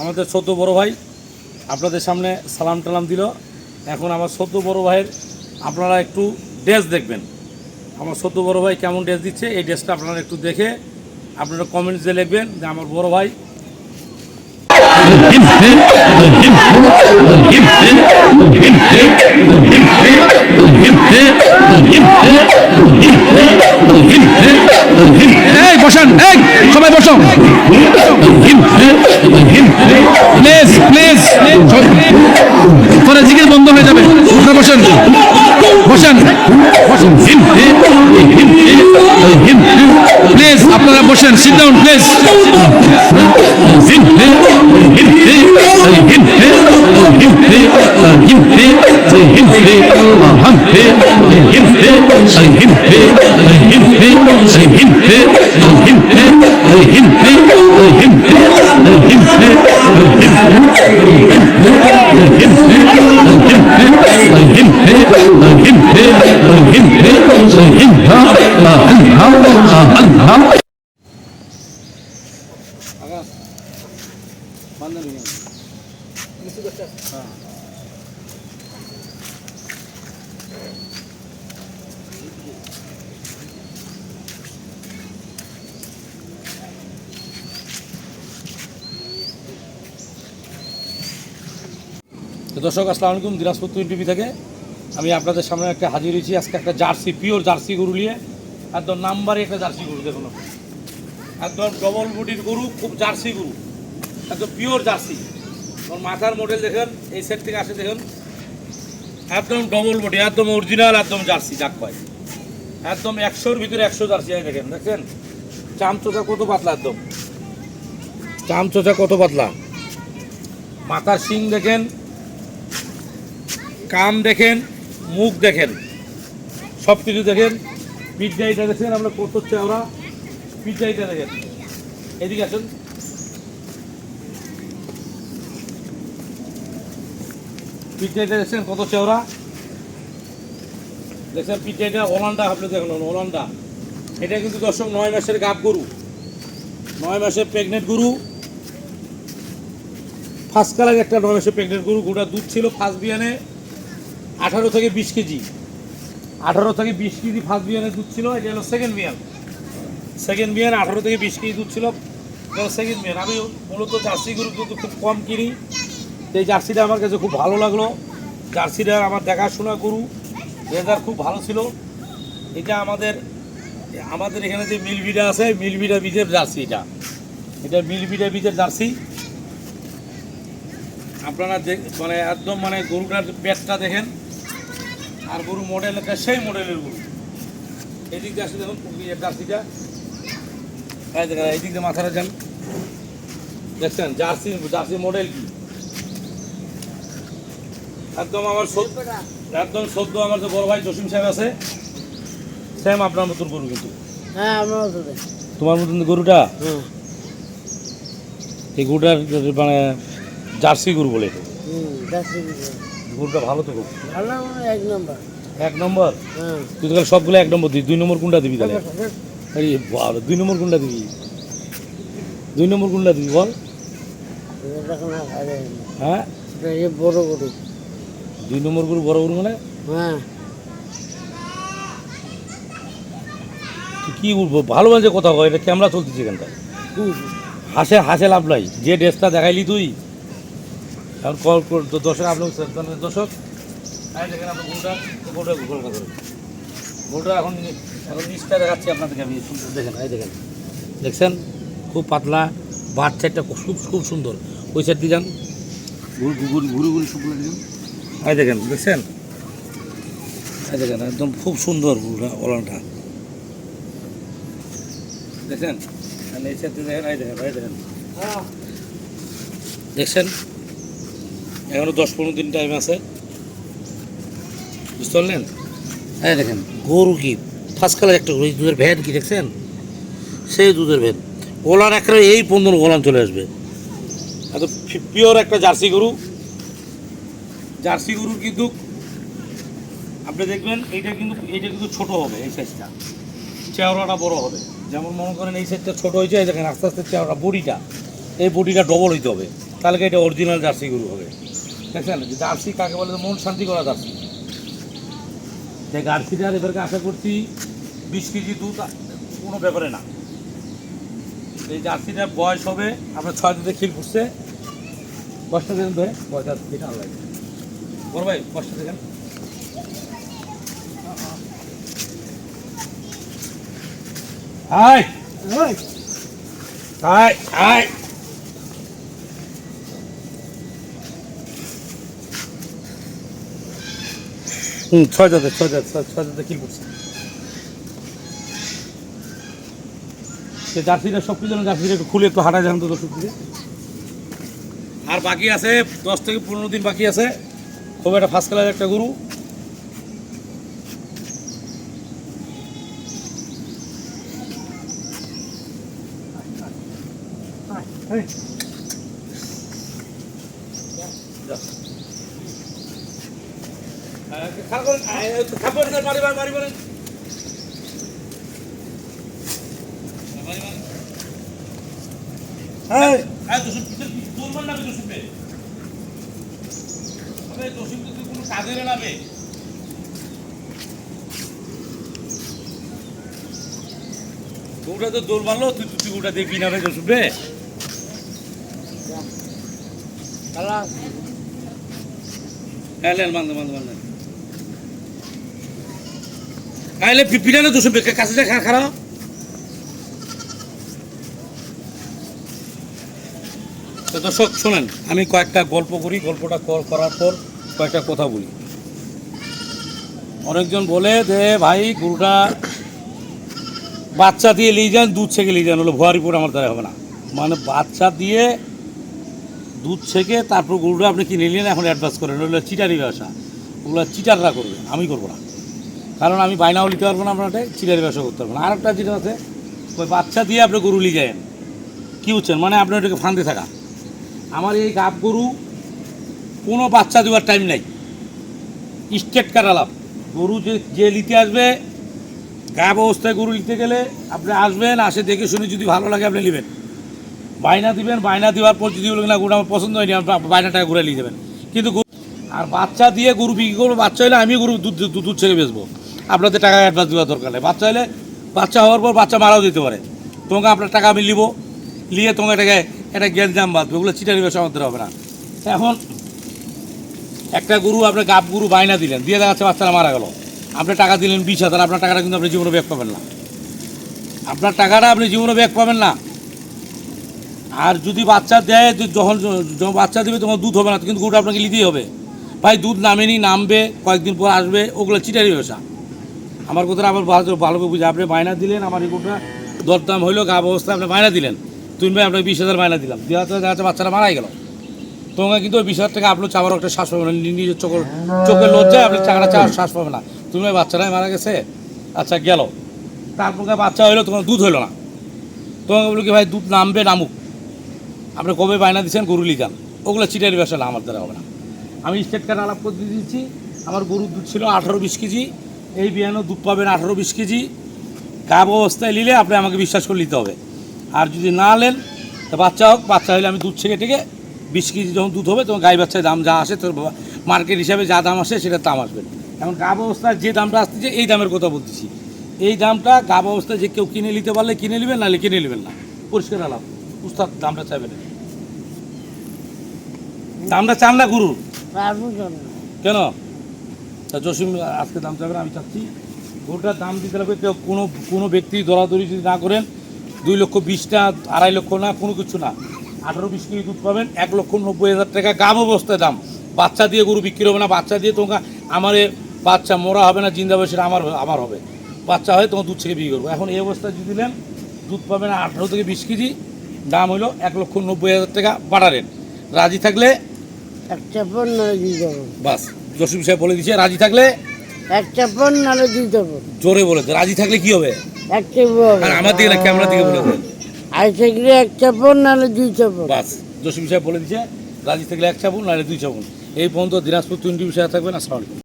আমাদের ছোট বড় ভাই আপনাদের সামনে সালাম টালাম দিল এখন আমার ছোট বড় ভাইয়ের আপনারা একটু ড্রেস দেখবেন আমার ছোট বড় ভাই কেমন ড্রেস দিচ্ছে এই ড্রেসটা আপনারা একটু দেখে আপনারা কমেন্টস দিয়ে লিখবেন যে আমার বড় ভাই বসেন এই সবাই বসো প্লিজ প্লিজ পরে জিজ্ঞেস বন্ধ হয়ে যাবে আপনারা বসেন বসেন বসেন প্লিজ আপনারা বসেন সিট ডাউন প্লিজ তো দর্শক আসসালামু আলাইকুম দিনাজপুর টুইন টিভি থেকে। আমি আপনাদের সামনে একটা হাজির হয়েছি। আজকে একটা জার্সি পিওর জার্সি গরু নিয়ে। একদম নাম্বারে একটা জার্সি গরু দেখুন। একদম ডবল বডির গরু, খুব জার্সি গরু। একদম পিওর জার্সি। ওর মাথার মডেল দেখেন, এই সেট থেকে আসে দেখুন। একদম ডবল বডি একদম অরিজিনাল একদম জার্সি, যাক পায় একদম একশোর ভিতরে একশো জার্সি হয় দেখেন দেখছেন চামচোচা কত পাতলা একদম। চামচোচা কত পাতলা। মাথার শিং দেখেন কান দেখেন, মুখ দেখেন। সব কিছু দেখেন পিজ্জাইটা দেখেন আমরা কত হচ্ছে পিজ্জাইটা দেখেন। এদিকে আসুন। পিজ্জাইটা দেখছেন কত চেওড়া? দেখছেন পিজ্জাইটা ওলান্ডা আপনি দেখুন ওলান্ডা এটা কিন্তু দর্শক নয় মাসের গাব গরু। নয় মাসের প্রেগনেন্ট গরু। ফার্স্ট কালার একটা নয় মাসের প্রেগনেন্ট গরু। গোটা দুধ ছিল ফার্স্ট বিয়ানে আঠারো থেকে বিশ কেজি। আঠারো থেকে বিশ কেজি ফার্স্ট বিয়ানের দুধ ছিল, এটা হলো সেকেন্ড বিয়ান। সেকেন্ড বিয়ান আঠারো থেকে বিশ কেজি দুধ ছিল। সেকেন্ড বিয়ান আমি মূলত জার্সি গরু কিন্তু খুব কম কিনি। এই জার্সিটা আমার কাছে খুব ভালো লাগল। জার্সিটা আমার দেখাশোনা গরু। রেজার খুব ভালো ছিল। এটা আমাদের আমাদের এখানে যে মিলবিটা আছে মিলবিটা বীজের জার্সি এটা। এটা মিলবিটা বীজের জার্সি। আপনারা মানে একদম মানে গরুটার পেটটা দেখেন। আর গরু মডেল একটা সেই মডেলের গরু। এদিক আসলে দেখুন জার্সিটা। এই দেখেন এইদিক দিয়ে মাথাটা যান। দেখছেন জার্সি জার্সি মডেল কি? একদম আমার একদম সদ্য আমার যে বড় ভাই জসিম সাহেব আছে সেম আপনার মতন গরু কিন্তু। হ্যাঁ আমরা তো তোমার মতন গরুটা? এই গরুটার মানে জার্সি গরু বলে। গরুটা ভালো তো খুব ভালো মানে এক নম্বর। এক নম্বর? তুই তো সবগুলো এক নম্বর দিস দুই নম্বর কোনটা দিবি তাহলে? আরে বাবা, দুই নম্বর কোনটা দিবি। দুই নম্বর কোনটা দিবি, বল। হ্যাঁ? বড় গরু দুই নম্বর গরু বড় গরু মানে? হ্যাঁ কি বলব, ভালো মানে কথা কয়, এটা ক্যামেরা চলতেছে এখানটা হাসে হাসে লাভ নাই। যে ড্রেসটা দেখাইলি তুই। এখন কল কর দর্শক আপনার দর্শক গরুটা ধরে গরুটা এখন এখন নিচটা দেখাচ্ছি আপনাদেরকে আমি। সুন্দর দেখেন এই দেখেন। দেখছেন? খুব পাতলা বাট সাইডটা খুব খুব সুন্দর। ওই সাইড দিয়ে যান। ঘুরি ঘুরি ঘুরি ঘুরি সবগুলো দিন এই দেখেন দেখছেন? এই দেখেন একদম খুব সুন্দর ওলানটা। দেখছেন? আর এই সাইড দিয়ে দেখেন এই দেখেন এই দেখেন। দেখছেন? এখনও দশ পনেরো দিন টাইম আছে। বুঝতে পারলেন? হ্যাঁ দেখেন গরু কি ফার্স্ট কালার একটা এই দুধের ভ্যান কি দেখছেন? সেই দুধের ভ্যান ওলান একটা এই পনেরো ওলান চলে আসবে। এত পিওর একটা জার্সি গরু। জার্সি গরুর কিন্তু আপনি দেখবেন, এইটা কিন্তু এইটা কিন্তু ছোট হবে এই সাইজটা চেওড়াটা বড় হবে। যেমন মনে করেন এই সাইজটা ছোট হয়েছে, এই দেখেন আস্তে আস্তে চেওড়া বড়িটা, এই বডিটা ডবল হইতে হবে। তাহলে এটা অরিজিনাল জার্সি গরু হবে? দেখছেন? জার্সি কাকে বলে? মন শান্তি করা জার্সি। যে জার্সিটার এবারকে আশা করছি বিশ কেজি দুধ কোনো ব্যাপারে না। এই জার্সিটার বয়স হবে আপনার ছয় দিতে খিল ফুটছে কষ্ট দেখেন ধরে বয়স এটা আলাদা বড় ভাই কষ্ট দেখেন। আয়! আয় আয়! হুম, ছয় ছয় ছয় ছয় দাদা কি করছে। সে জার্সিটা সব কিছু জার্সিটা একটু খুলে একটু হাঁটা যান তো আর বাকি আছে, দশ থেকে পনেরো দিন বাকি আছে। খুব একটা ফার্স্ট ক্লাস একটা গরু। হ্যাঁ কাজের নামে গৌটা তো দোল মারলো তুই তুই গৌটা দেখবি না রে শুনবে কালা। হ্যাঁ লেন মানতে মানতে আইলে তো শুনবে কাছে খারাপ তো দর্শক, শোনেন, আমি কয়েকটা গল্প করি, গল্পটা করার পর কয়েকটা কথা বলি। অনেকজন বলে যে, ভাই, গরুটা বাচ্চা দিয়ে নিয়ে যান, দুধ ছেঁকে নিয়ে যান। হলো ভুয়ারিপুর আমার দ্বারা হবে না। মানে বাচ্চা দিয়ে দুধ ছেঁকে তারপর গরুটা আপনি কিনে নিলেন, এখন অ্যাডভান্স করেন। ওগুলো চিটারি ব্যবসা। ওগুলো চিটাররা করবে, আমি করব না। কারণ আমি বাইনাও নিতে পারব না আপনাকে চিটারি ব্যবসা করতে পারব না। আরেকটা যেটা আছে, ওই বাচ্চা দিয়ে আপনি গরু যান কী বুঝছেন? মানে আপনার ওটাকে ফান্দে থাকা। আমার এই গাব গরু কোনো বাচ্চা দেওয়ার টাইম নাই। স্টেট কাটালাম গরু যে যে নিতে আসবে, গাব অবস্থায় গরু নিতে গেলে আপনি আসবেন, আসে দেখে শুনে যদি ভালো লাগে আপনি নেবেন। বায়না দিবেন, বায়না দেওয়ার পর যদি বলেন, না গরু আমার পছন্দ হয়নি, আপনি টাকা ঘুরে নিয়ে যাবেন। কিন্তু আর বাচ্চা দিয়ে গরু বিক্রি করব, বাচ্চা হলে আমি গরু দুধ দুধ ছেড়ে বেচবো। আপনাদের টাকা অ্যাডভান্স দেওয়ার দরকার নেই। বাচ্চা হলে বাচ্চা হওয়ার পর বাচ্চা মারাও দিতে পারে। তোমাকে আপনার টাকা আমি নিব। নিয়ে তোমাকে এটাকে একটা জ্ঞান জাম বাঁধবে। ওগুলো চিটারি ব্যবসা আমাদের হবে না। এখন একটা গরু আপনার গাব গরু বায়না দিলেন। দিয়ে দেখা যাচ্ছে বাচ্চারা মারা গেল। আপনি টাকা দিলেন বিশ হাজার। আপনার টাকাটা কিন্তু আপনি জীবনে ব্যাক পাবেন না। আপনার টাকাটা আপনি জীবনে ব্যাক পাবেন না। আর যদি বাচ্চা দেয় যখন যখন বাচ্চা দেবে, তখন দুধ হবে না। কিন্তু গরুটা আপনাকে নিতেই হবে। ভাই, দুধ নামেনি, নামবে, কয়েকদিন পর আসবে। ওগুলো চিটারি ব্যবসা আমার কথাটা আবার ভালো ভালো করে বুঝে। আপনি বায়না দিলেন, আমার এই গরুটা দরদাম হইল, গা অবস্থা আপনি বায়না দিলেন। তুমি ভাই, আপনাকে বিশ হাজার বায়না দিলাম। দেওয়াতে দেখা বাচ্চারা মারাই গেল। তোমাকে কিন্তু ওই বিশ হাজার টাকা আপনার চাওয়ার একটা শ্বাস পাবে না। নিজের চোখের চোখের লজ্জায় আপনি টাকাটা চাওয়ার শ্বাস পাবে না। তুমি ভাই বাচ্চারাই মারা গেছে। আচ্ছা গেল। তারপর বাচ্চা হইল, তোমার দুধ হইল না। তোমাকে বলি কি, ভাই, দুধ নামবে, নামুক। আপনি কবে বায়না দিচ্ছেন গরু লিজান ওগুলো চিটারি ব্যবসা না, আমার দ্বারা হবে না। আমি স্টেট কার্ড আলাপ করে দিয়ে দিচ্ছি আমার গরুর দুধ ছিল আঠারো, বিশ কেজি। এই বিয়ানো দুধ পাবেন আঠারো বিশ কেজি। গাব অবস্থায় নিলে আপনি আমাকে বিশ্বাস করে নিতে হবে। আর যদি না নেন তা বাচ্চা হোক বাচ্চা হলে আমি দুধ ছেঁকে টেকে বিশ কেজি যখন দুধ হবে তখন গাই বাচ্চায় দাম যা আসে তোর মার্কেট হিসাবে যা দাম আসে সেটা দাম আসবে। এখন গাব অবস্থায় যে দামটা আসতেছে এই দামের কথা বলতেছি। এই দামটা গাব অবস্থায় যে কেউ কিনে নিতে পারলে কিনে নেবেন নাহলে কিনে নেবেন না। পরিষ্কার আলাপ। উস্তাদ দামটা চাইবেন না। দামটা চান না গুরু কেন কেন? তা জসিম আজকে দাম চাবেন আমি চাচ্ছি। গরুটার দাম দিতে লাগবে কেউ কোনো কোনো ব্যক্তি দরাদরি যদি না করেন দুই লক্ষ বিশটা আড়াই লক্ষ না কোনো কিছু না। আঠারো বিশ কেজি দুধ পাবেন এক লক্ষ নব্বই হাজার টাকা গাম অবস্থায় দাম। বাচ্চা দিয়ে গরু বিক্রি হবে না বাচ্চা দিয়ে তোমাকে আমার বাচ্চা মোরা হবে না জিন্দা সেটা আমার আমার হবে। বাচ্চা হয় তোমার দুধ থেকে বিক্রি করব। এখন এই অবস্থায় যদি দিলেন দুধ পাবেন আঠারো থেকে বিশ কেজি দাম হলো এক লক্ষ নব্বই হাজার টাকা বাড়ালেন। রাজি থাকলে এক চাপন নাহলে দুই চাপন বাস। জসিম সাহেব বলে দিচ্ছে রাজি থাকলে? এক চাপন নাহলে দুই চাপন। জোরে বলে দে। রাজি থাকলে কি হবে? এক চাপন আর আমার দিকে না ক্যামেরা দিকে বলে দেন আই থাকলে এক চাপন নাহলে দুই চাপন। বাস জসিম সাহেব বলে দিচ্ছে রাজি থাকলে এক চাপন নাহলে দুই চাপন। এই পর্যন্ত দিনাজপুর টোয়েন্টি বিষয়ে থাকবেন আসসালামু আলাইকুম।